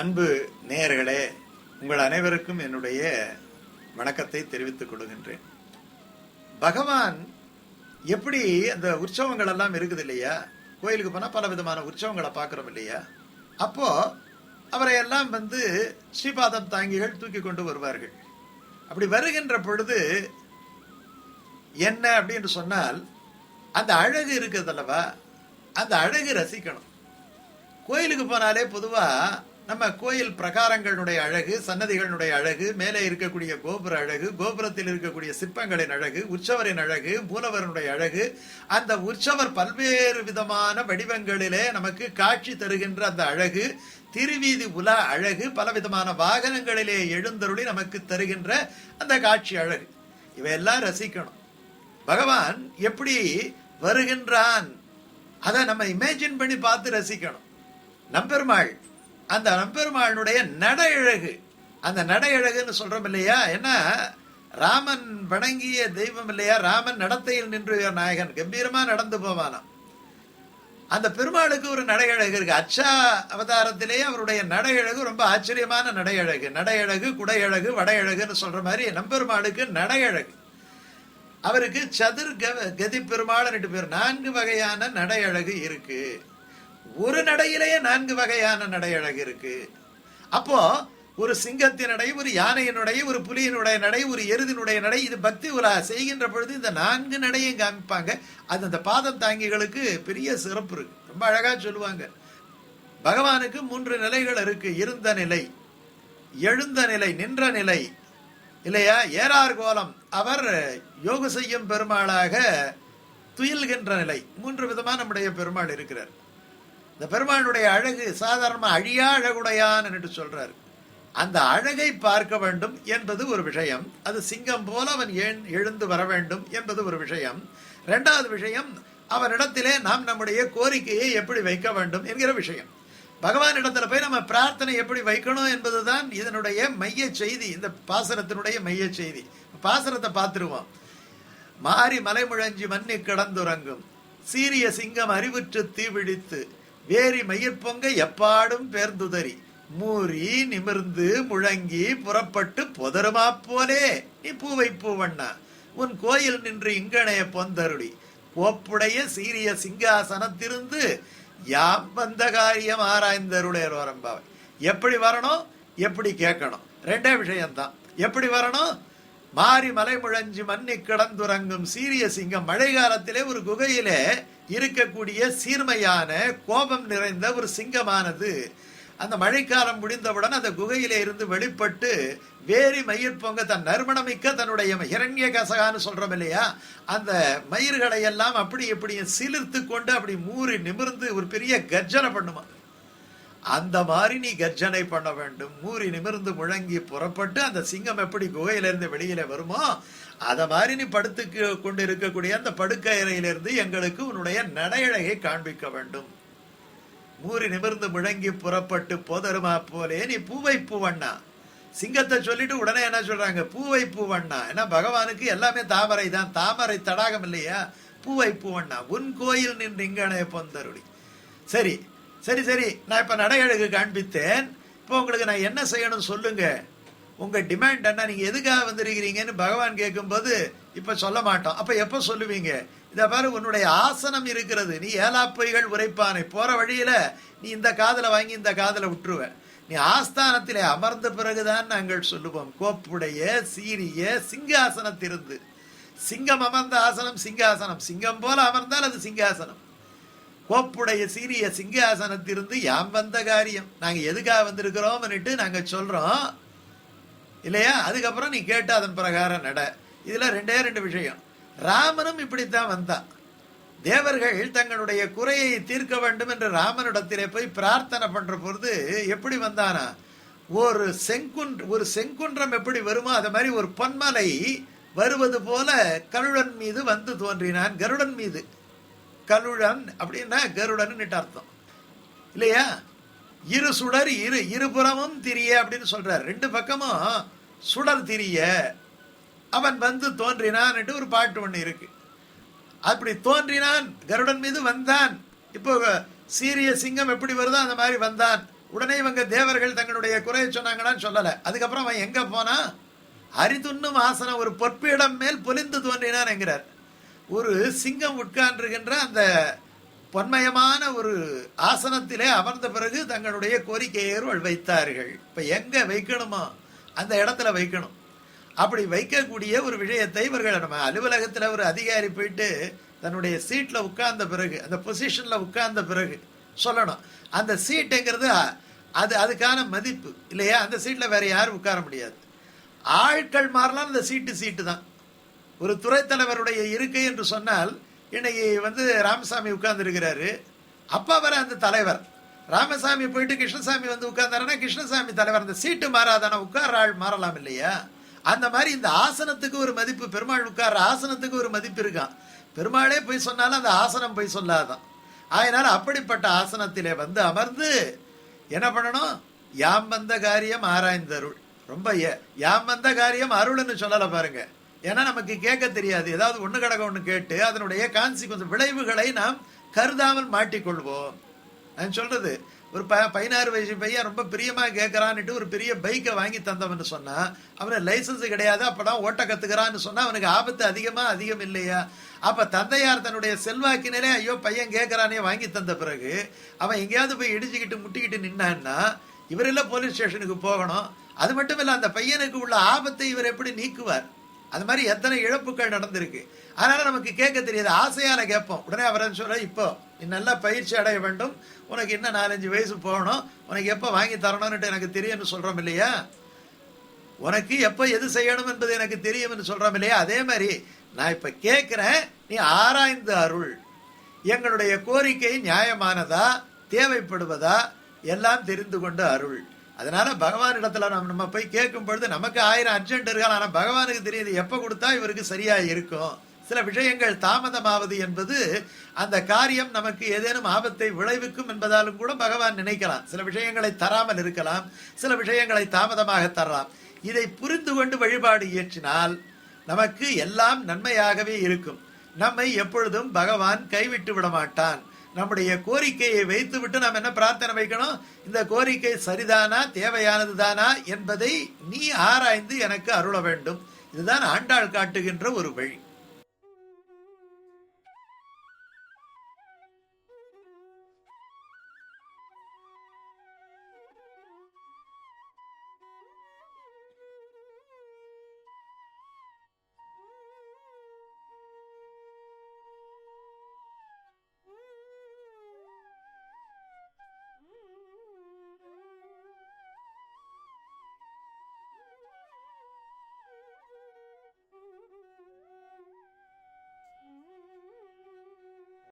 அன்பு நேயர்களே உங்கள் அனைவருக்கும் என்னுடைய வணக்கத்தை தெரிவித்துக் கொள்கின்றேன். பகவான் எப்படி அந்த உற்சவங்கள் எல்லாம் இருக்குது இல்லையா? கோயிலுக்கு போனால் பல விதமான உற்சவங்களை பார்க்குறோம் இல்லையா? அப்போது அவரை எல்லாம் வந்து ஸ்ரீபாதம் தாங்கிகள் தூக்கி கொண்டு வருவார்கள். அப்படி வருகின்ற பொழுது என்ன அப்படின்னு சொன்னால் அந்த அழகு இருக்குது அல்லவா? அந்த அழகு ரசிக்கணும். கோயிலுக்கு போனாலே பொதுவாக நம்ம கோயில் பிரகாரங்களுடைய அழகு சன்னதிகளுடைய அழகு மேலே இருக்கக்கூடிய கோபுர அழகு கோபுரத்தில் இருக்கக்கூடிய சிற்பங்களின் அழகு உற்சவரின் அழகு மூலவரனுடைய அழகு அந்த உற்சவர் பல்வேறு விதமான வடிவங்களிலே நமக்கு காட்சி தருகின்ற அந்த அழகு திருவீதி உலா அழகு பல விதமான வாகனங்களிலே எழுந்தருளி நமக்கு தருகின்ற அந்த காட்சி அழகு. இவையெல்லாம் ரசிக்கணும். பகவான் எப்படி வருகின்றான்? அதை நம்ம இமேஜின் பண்ணி பார்த்து ரசிக்கணும். நம்பெருமாள் அந்த நம்பெருமாளுடைய நட அழகு அந்த நட அழகுன்னு சொல்றோம் இல்லையா? ஏன்னா ராமன் வணங்கிய தெய்வம் இல்லையா? ராமன் நடத்தையில் நின்று நாயகன். கம்பீரமா நடந்து போவானாம். அந்த பெருமாளுக்கு ஒரு நடையழகு இருக்கு. அச்சா அவதாரத்திலேயே அவருடைய நடையழகு ரொம்ப ஆச்சரியமான நடையழகு. நடையழகு குடையழகு வடையழகுன்னு சொல்ற மாதிரி நம்பெருமாளுக்கு நடையழகு. அவருக்கு சதுர் கதி பெருமாள் ரெண்டு பேர். நான்கு வகையான நடையழகு இருக்கு. ஒரு நடையிலேயே நான்கு வகையான நடை அழகு இருக்கு. அப்போ ஒரு சிங்கத்தின் நடை ஒரு யானையினுடைய ஒரு புலியினுடைய நடை ஒரு எருதினுடைய நடை இது பக்தி உலா செய்கின்ற பொழுது இந்த நான்கு நடையும் காமிப்பாங்க. அது அந்த பாதம் தாங்கிகளுக்கு பெரிய சிறப்பு இருக்கு. ரொம்ப அழகா சொல்லுவாங்க. பகவானுக்கு மூன்று நிலைகள் இருக்கு. இருந்த நிலை எழுந்த நிலை நின்ற நிலை. இல்லையா? ஏறார் கோலம். அவர் யோக செய்யும் பெருமாளாக துயில்கின்ற நிலை. மூன்று விதமா நம்முடைய பெருமாள் இருக்கிறார். இந்த பெருமானுடைய அழகு சாதாரணமாக அழியா அழகுடையான் என்று சொல்றார். அந்த அழகை பார்க்க வேண்டும் என்பது ஒரு விஷயம். அது சிங்கம் போல அவன் ஏன் எழுந்து வர வேண்டும் என்பது ஒரு விஷயம். இரண்டாவது விஷயம் அவனிடத்திலே நாம் நம்முடைய கோரிக்கையை எப்படி வைக்க வேண்டும் என்கிற விஷயம். பகவான் இடத்துல போய் நம்ம பிரார்த்தனை எப்படி வைக்கணும் என்பதுதான் இதனுடைய மைய செய்தி இந்த பாசனத்தினுடைய மைய செய்தி. பாசனத்தை பார்த்துருவோம். மாறி மலைமுழஞ்சி மண்ணி கிடந்துறங்கும். சீரிய சிங்கம் அறிவுற்று தீவிழித்து வேரி மயிர்பொங்க எப்பாடும் பேர்ந்துதறி. மூறி நிமிர்ந்து முழங்கி புறப்பட்டு புதருமா போலே. நீ பூவை பூவண்ணா உன் கோயில் நின்று இங்கனைய பொந்தருடி கோப்புடைய சீரிய சிங்காசனத்திருந்து யாம் வந்த காரியம் ஆராய்ந்தருளையரோரம்பாவை எப்படி வரணும்? எப்படி கேட்கணும்? ரெண்டே விஷயம்தான். எப்படி வரணும்? மாறி மலை முழஞ்சு மண்ணி கிடந்துறங்கும் சீரிய சிங்கம் மழை காலத்திலே ஒரு குகையிலே இருக்கக்கூடிய சீர்மையான கோபம் நிறைந்த ஒரு சிங்கமானது. அந்த மழைக்காலம் முடிந்தவுடன் அந்த குகையிலே இருந்து வெளிப்பட்டு வேரி மயிர் பொங்க தன் நறுமணமிக்க தன்னுடைய இரண்ய கசகான்னு சொல்றோம் இல்லையா? அந்த மயிர்களை எல்லாம் அப்படி இப்படி சிலிர்த்து கொண்டு அப்படி மூறி நிமிர்ந்து ஒரு பெரிய கர்ஜனை பண்ணுமா? அந்த மாதிரி நீ கர்ஜனை பண்ண வேண்டும். மூறி நிமிர்ந்து முழங்கி புறப்பட்டு அந்த சிங்கம் எப்படி குகையிலிருந்து வெளியில வருமோ அதை மாதிரி நீ படுத்து கொண்டு இருக்கக்கூடிய அந்த படுக்கையிலிருந்து எங்களுக்கு உன்னுடைய நடையழகை காண்பிக்க வேண்டும். மூறி நிமிர்ந்து முழங்கி புறப்பட்டு போதருமா போலே நீ பூவை பூவண்ணா. சிங்கத்தை சொல்லிட்டு உடனே என்ன சொல்றாங்க? பூவை பூவண்ணா. ஏன்னா பகவானுக்கு எல்லாமே தாமரை தான். தாமரை தடாகம் இல்லையா? பூவை பூவண்ணா. உன் கோயில் நின்று இங்கனே பொந்தருளி. சரி சரி சரி. நான் இப்போ நடைகளுக்கு காண்பித்தேன். இப்போ உங்களுக்கு நான் என்ன செய்யணும் சொல்லுங்க. உங்கள் டிமாண்ட் என்ன? நீங்கள் எதுக்காக வந்திருக்கிறீங்கன்னு பகவான் கேட்கும்போது இப்போ சொல்ல மாட்டோம். அப்போ எப்போ சொல்லுவீங்க? இதை பாரு உன்னுடைய ஆசனம் இருக்கிறது. நீ ஏலாப்பைகள் உரைப்பானை. போகிற வழியில் நீ இந்த காதில் வாங்கி இந்த காதில் விட்டுருவேன் நீ ஆஸ்தானத்திலே அமர்ந்த பிறகுதான் நாங்கள் சொல்லுவோம். கோப்புடைய சீரிய சிங்காசனத்திருந்து சிங்கம் அமர்ந்த ஆசனம் சிங்காசனம். சிங்கம் போல அமர்ந்தால் அது சிங்காசனம். கோப்புடைய சீரிய சிங்காசனத்திலிருந்து யாம் வந்த காரியம். நாங்க எதுக்காக வந்திருக்கிறோம்னுட்டு நாங்க சொல்றோம். இல்லையா? அதுக்கப்புறம் நீ கேட்டு அதன் பிரகாரம் நட. இதுல ரெண்டே ரெண்டு விஷயம். ராமனும் இப்படித்தான் வந்தான். தேவர்கள் தங்களுடைய குறையை தீர்க்க வேண்டும் என்று ராமனிடத்திலே போய் பிரார்த்தனை பண்ற பொழுது எப்படி வந்தானா? ஒரு செங்குன் ஒரு செங்குன்றம் எப்படி வருமோ அது மாதிரி ஒரு பொன்மலை வருவது போல கருடன் மீது வந்து தோன்றினான் கருடன் மீது. கருடன் அப்படின்னா கருடன் அர்த்தம். இல்லையா? இரு சுடர் இரு இருபுறமும் திரிய அப்படின்னு சொல்றார். ரெண்டு பக்கமும் சுடர் திரிய அவன் வந்து தோன்றினான் ஒரு பாட்டு ஒன்று இருக்கு. அப்படி தோன்றினான் கருடன் மீது வந்தான். இப்போ சீரிய சிங்கம் எப்படி வருதோ அந்த மாதிரி வந்தான். உடனே இவங்க தேவர்கள் தங்களுடைய குறையை சொன்னாங்கன்னா சொல்லலை. அதுக்கப்புறம் அவன் எங்க போனா அரிதுண்ணும் ஆசனம் ஒரு பொற்பிடம் மேல் பொலிந்து தோன்றினான் என்கிறார். ஒரு சிங்கம் உட்கார்ந்துகின்ற அந்த பொன்மயமான ஒரு ஆசனத்திலே அமர்ந்த பிறகு தங்களுடைய கோரிக்கையை அவர்கள் வைத்தார்கள். இப்போ எங்கே வைக்கணுமோ அந்த இடத்துல வைக்கணும். அப்படி வைக்கக்கூடிய ஒரு விஷயத்தை இவர்கள் நம்ம அலுவலகத்தில் ஒரு அதிகாரி போயிட்டு தன்னுடைய சீட்டில் உட்கார்ந்த பிறகு அந்த பொசிஷனில் உட்கார்ந்த பிறகு சொல்லணும். அந்த சீட்டுங்கிறது அது அதுக்கான மதிப்பு இல்லையா? அந்த சீட்டில் வேறு யாரும் உட்கார முடியாது. ஆட்கள் மாறலாம் அந்த சீட்டு சீட்டு தான் ஒரு துறை தலைவருடைய இருக்கை என்று சொன்னால் இன்னைக்கு வந்து ராமசாமி உட்கார்ந்துருக்கிறாரு. அப்பா வர அந்த தலைவர். ராமசாமி போயிட்டு கிருஷ்ணசாமி வந்து உட்கார்ந்தாருன்னா கிருஷ்ணசாமி தலைவர் அந்த சீட்டு மாறாதான உட்கார்ற ஆள் மாறலாம் இல்லையா? அந்த மாதிரி இந்த ஆசனத்துக்கு ஒரு மதிப்பு பெருமாள் உட்கார்ற ஆசனத்துக்கு ஒரு மதிப்பு இருக்கான் பெருமாளே போய் சொன்னாலும் அந்த ஆசனம் போய் சொல்லாதான் அதனால அப்படிப்பட்ட ஆசனத்திலே வந்து அமர்ந்து என்ன பண்ணணும்? யாம் வந்த காரியம் ஆராய்ந்தருள். ரொம்ப ஏ- யாம் வந்த காரியம் அருள்னு சொல்லலை பாருங்கள் ஏன்னா நமக்கு கேட்க தெரியாது. ஏதாவது ஒன்று கடக ஒன்று கேட்டு அதனுடைய கான்சிக்வன்ஸ் விளைவுகளை நாம் கருதாமல் மாட்டிக்கொள்வோம். நான் சொல்றது ஒரு ப பதினாறு வயசு பையன் ரொம்ப பிரியமாக கேட்குறான்ட்டு ஒரு பெரிய பைக்கை வாங்கி தந்தவன்னு சொன்னால் அவனுக்கு லைசன்ஸ் கிடையாது அப்பதான் ஓட்ட கத்துக்கிறான்னு சொன்னால் அவனுக்கு ஆபத்து அதிகமாக அதிகம் இல்லையா? அப்போ தந்தையார் தன்னுடைய செல்வாக்கினரே ஐயோ பையன் கேட்கறானே வாங்கி தந்த பிறகு அவன் எங்கேயாவது போய் இடிச்சுக்கிட்டு முட்டிக்கிட்டு நின்னான்னா இவரெல்லாம் போலீஸ் ஸ்டேஷனுக்கு போகணும். அது மட்டும் இல்லை அந்த பையனுக்கு உள்ள ஆபத்தை இவர் எப்படி நீக்குவார்? அது மாதிரி எத்தனை இழப்புகள் நடந்திருக்கு. அதனால நமக்கு கேட்க தெரியாது. ஆசையான கேட்போம். உடனே அவர் சொல்ல இப்போ நீ நல்லா பயிற்சி அடைய வேண்டும். உனக்கு இன்னும் நாலஞ்சு வயசு போகணும். உனக்கு எப்போ வாங்கி தரணும்னுட்டு எனக்கு தெரியும்னு சொல்றோம் இல்லையா? உனக்கு எப்போ எது செய்யணும் என்பது எனக்கு தெரியும்னு சொல்கிறோம் இல்லையா? அதே மாதிரி நான் இப்போ கேட்குறேன் நீ ஆராய்ந்து அருள். எங்களுடைய கோரிக்கை நியாயமானதா தேவைப்படுவதா எல்லாம் தெரிந்து கொண்டு அருள். அதனால பகவான் இடத்துல நம்ம நம்ம போய் கேட்கும் பொழுது நமக்கு ஆயிரம் அர்ஜென்ட் இருக்கலாம் ஆனால் பகவானுக்கு தெரியுது எப்போ கொடுத்தா இவருக்கு சரியாக இருக்கும். சில விஷயங்கள் தாமதமாவது என்பது அந்த காரியம் நமக்கு ஏதேனும் ஆபத்தை விளைவிக்கும் என்பதாலும் கூட பகவான் நினைக்கலாம். சில விஷயங்களை தராமல் இருக்கலாம். சில விஷயங்களை தாமதமாக தரலாம். இதை புரிந்து கொண்டு வழிபாடு இயற்றினால் நமக்கு எல்லாம் நன்மையாகவே இருக்கும். நம்மை எப்பொழுதும் பகவான் கைவிட்டு விட மாட்டான். நம்முடைய கோரிக்கையை வைத்துவிட்டு நாம் என்ன பிரார்த்தனை வைக்கணும்? இந்த கோரிக்கை சரிதானா தேவையானது தானா என்பதை நீ ஆராய்ந்து எனக்கு அருள வேண்டும். இதுதான் ஆண்டாள் காட்டுகின்ற ஒரு வழி.